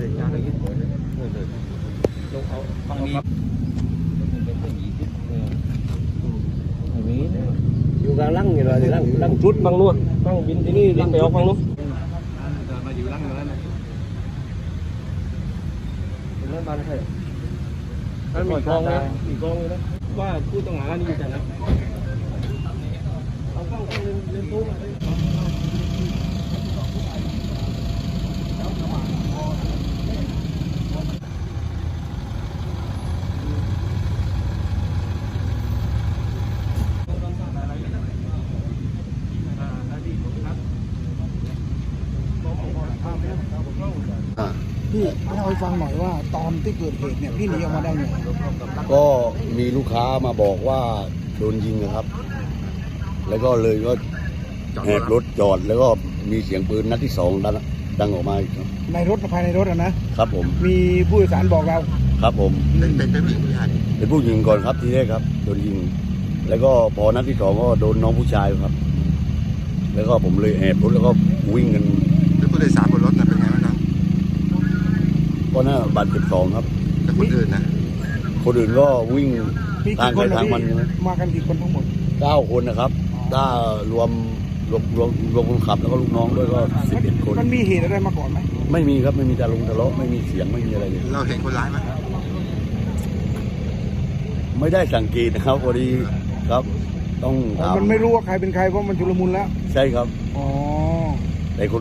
เลยยึดหัวเลยเลยลงเอาฟังนี้เป็นผู้หญิงที่เอออย่างนี้นะอยู่กลางลังอยู่เลยลังลัง ชุดบางนู่นบางบินที่นี่บินไปออกบางนู่น มาอยู่ร่างอยู่แล้วนะ เป็นนั่นบ้านใครนั่นมีกองนะมีกองเลยนะว่าผู้ต้องหานี่อยู่แต่ไหนเอาเข้าเข้าเล่นเล่นตู้มาเลย พี่เล่าให้ฟังหน่อยว่า ตอนที่เกิดเหตุเนี่ยพี่หนีออกมาได้ไงก็มีลูกค้ามาบอกว่าโดนยิงนะครับ แล้วก็เลยก็แหกรถจอดแล้วก็มีเสียงปืนนัดที่สองดังดังออกมาอีกครับในรถภายในรถอะนะครับผมมีผู้โดยสารบอกเรา ครับผมเป็นเป็นเป็นผู้หญิงผู้ชายเป็นผู้หญิงก่อนครับทีแรกครับโดนยิง แล้วก็พอนัดที่สองก็โดนน้องผู้ชายครับ แล้วก็ผมเลยแอบรถแล้วก็วิ่งกันแล้วผู้โดยสารบนรถน่ะเป็นไงบ้างครับ ก็ น่าบาดเจ็บสองครับแต่คนอื่นนะคนอื่นก็วิ่งมีทางกี่ใคครนนะทางพี่มันนะมากันกี่คนทั้งหมดเก้าคนนะครับ ถ้ารวมรวมรวมรวมคนขับแล้วก็ลูกน้องด้วยก็สิบเอ็ดคน มันมีเหตุอะไรมาก่อนไหมไม่มีครับไม่มีตาลงทะเลาะไม่มีเสียงไม่มีอะไรเลยเราเห็นคนร้ายไหมไม่ได้สังเกตนะครับพอดีครับ ต้องอ๋อถามมันไม่รู้ว่าใครเป็นใครเพราะมันชุลมุนแล้ว ใช่ครับ อ๋อ แต่คน